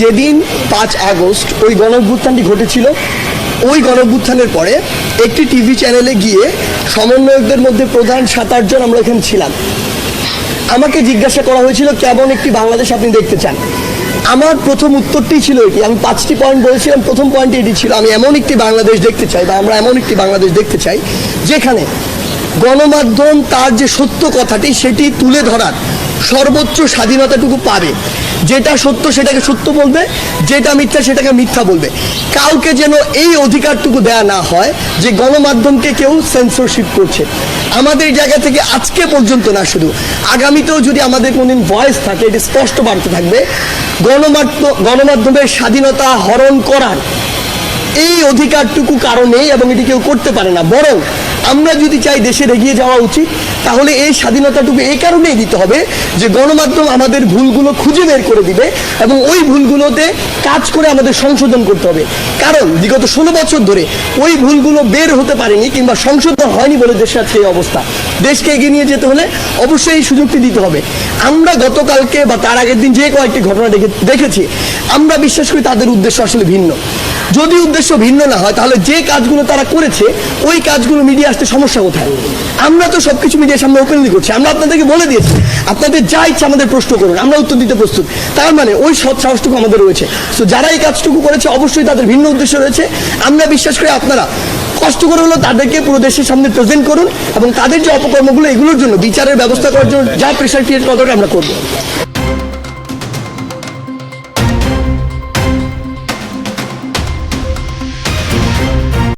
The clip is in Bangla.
যেদিন পাঁচ আগস্ট ওই গণঅভ্যুত্থানটি ঘটেছিল, ওই গণঅভ্যুত্থানের পরে একটি টিভি চ্যানেলে গিয়ে সমন্বয়কদের মধ্যে প্রধান সাত আটজন আমরা এখানে ছিলাম। আমাকে জিজ্ঞাসা করা হয়েছিল, কেমন একটি বাংলাদেশ আপনি দেখতে চান? আমার প্রথম উত্তরটি ছিল এটি। আমি পাঁচটি পয়েন্ট বলেছিলাম, প্রথম পয়েন্ট এটি ছিল, আমি এমন একটি বাংলাদেশ দেখতে চাই বা আমরা এমন একটি বাংলাদেশ দেখতে চাই যেখানে গণমাধ্যম তার যে সত্য কথাটি সেটি তুলে ধরার সর্বোচ্চ স্বাধীনতাটুকু পাবে। যেটা সত্য সেটাকে সত্য বলবে, যেটা মিথ্যা সেটাকে মিথ্যা বলবে। কাউকে যেন এই অধিকারটুকু দেয়া না হয় যে গণমাধ্যমকে কেউ সেন্সরশিপ করছে। আমাদের জায়গা থেকে আজকে পর্যন্ত না শুধু, আগামীতেও যদি আমাদের কোনদিন ভয়েস থাকে, এটি স্পষ্ট বাড়তে থাকবে গণমাধ্যম গণমাধ্যমের স্বাধীনতা হরণ করার এই অধিকারটুকু কারণে, এবং এটি কেউ করতে পারে না, বরং আমরা যদি চাই দেশের এগিয়ে যাওয়া উচিত, তাহলে এই স্বাধীনতাটুকু এই কারণেই দিতে হবে যে গণমাধ্যম আমাদের ভুলগুলো খুঁজে বের করে দিবে এবং ওই ভুলগুলোতে কাজ করে আমাদের সংশোধন করতে হবে। কারণ বিগত ষোলো বছর ধরে ওই ভুলগুলো বের হতে পারেনি কিংবা সংশোধন হয়নি বলে দেশের আজকে এই অবস্থা। দেশকে এগিয়ে নিয়ে যেতে হলে অবশ্যই এই সুযোগটি দিতে হবে। আমরা গতকালকে বা তার আগের দিন যে কয়েকটি ঘটনা দেখে- দেখেছি, আমরা বিশ্বাস করি তাদের উদ্দেশ্য আসলে ভিন্ন। যদি উদ্দেশ্য ভিন্ন না হয়, তাহলে যে কাজগুলো তারা করেছে, ওই কাজগুলো মিডিয়া আসতে সমস্যা কোথায়? আমরা তো সবকিছু মিডিয়ার সামনে ওপেনলি করছি। আমরা আপনাদেরকে বলে দিয়েছি, আপনাদের যা ইচ্ছা আমাদের প্রশ্ন করুন, আমরা উত্তর দিতে প্রস্তুত। তার মানে ওই সৎ সাহসটুকু আমাদের রয়েছে। তো যারা এই কাজটুকু করেছে, অবশ্যই তাদের ভিন্ন উদ্দেশ্য রয়েছে। আমরা বিশ্বাস করি আপনারা কষ্ট করে হলো তাদেরকে পুরো দেশের সামনে প্রেজেন্ট করুন এবং তাদের যে অপকর্মগুলো, এগুলোর জন্য বিচারের ব্যবস্থা করার জন্য যা প্রেশার ক্রিয়েট করা দরকার আমরা করব।